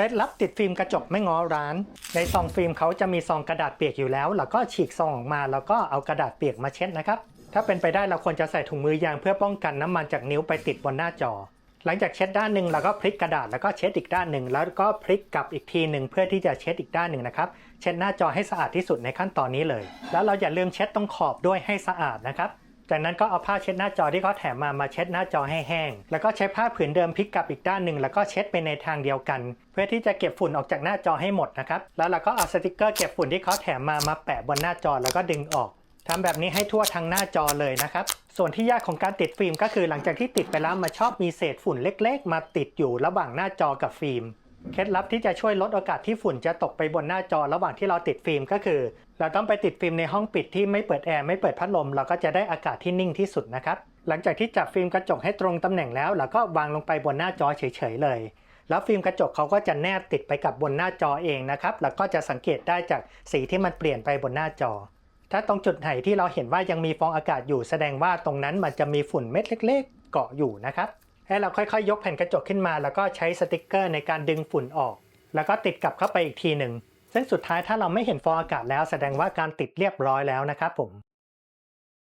ล็ดลับติดฟิล์มกระจกไม่ง้อร้าน ในซองฟิล์มเขาจะมีซองกระดาษเปียกอยู่แล้ว แล้วก็ฉีกซองออกมาแล้วก็เอากระดาษเปียกมาเช็ดนะครับ ถ้าเป็นไปได้เราควรจะใส่ถุงมือยางเพื่อป้องกันน้ำมันจากนิ้วไปติดบนหน้าจอ หลังจากเช็ดด้านหนึ่งเราก็พลิกกระดาษแล้วก็เช็ดอีกด้านหนึ่งแล้วก็พลิกกลับอีกทีหนึ่งเพื่อที่จะเช็ดอีกด้านหนึ่งนะครับ เช็ดหน้าจอให้สะอาดที่สุดในขั้นตอนนี้เลย แล้วเราอย่าลืมเช็ดตรงขอบด้วยให้สะอาดนะครับ จากนั้นก็เอาผ้าเช็ดหน้าจอที่เขาแถมมามาเช็ดหน้าจอให้แห้ง แล้วก็ใช้ผ้าผืนเดิมพลิกกลับอีกด้านหนึ่งแล้วก็เช็ดไปในทางเดียวกัน เพื่อที่จะเก็บฝุ่นออกจากหน้าจอให้หมดนะครับ แล้วเราก็เอาสติกเกอร์เก็บฝุ่นที่เขาแถมมามาแปะบนหน้าจอแล้วก็ดึงออกทำแบบนี้ให้ทั่วทั้งหน้าจอเลยนะครับ ส่วนที่ยากของการติดฟิล์มก็คือหลังจากที่ติดไปแล้วมันชอบมีเศษฝุ่นเล็ก ๆ มาติดอยู่ระหว่างหน้าจอกับฟิล์ม เคล็ดลับที่จะช่วยลดโอกาสที่ฝุ่นจะตกไปบนหน้าจอระหว่างที่เราติดฟิล์มก็คือ เราต้องไปติดฟิล์มในห้องปิดที่ไม่เปิดแอร์ไม่เปิดพัดลม เราก็จะได้อากาศที่นิ่งที่สุดนะครับหลังจากที่จับฟิล์มกระจกให้ตรงตำแหน่งแล้วเราก็วางลงไปบนหน้าจอเฉยๆเลย แล้วฟิล์มกระจกเขาก็จะแนบติดไปกับบนหน้าจอเองนะครับแล้วก็จะสังเกตได้จากสีที่มันเปลี่ยนไปบนหน้าจอ ถ้าตรงจุดไหนที่เราเห็นว่ายังมีฟองอากาศอยู่แสดงว่าตรงนั้นมันจะมีฝุ่นเม็ดเล็ก ๆ เกาะอยู่นะครับ ให้เราค่อยๆ ยกแผ่นกระจกขึ้นมา แล้วก็ใช้สติกเกอร์ในการดึงฝุ่นออก แล้วก็ติดกลับเข้าไปอีกทีหนึ่งซึ่งสุดท้ายถ้าเราไม่เห็นฟองอากาศแล้วแสดงว่าการติดเรียบร้อยแล้วนะครับผม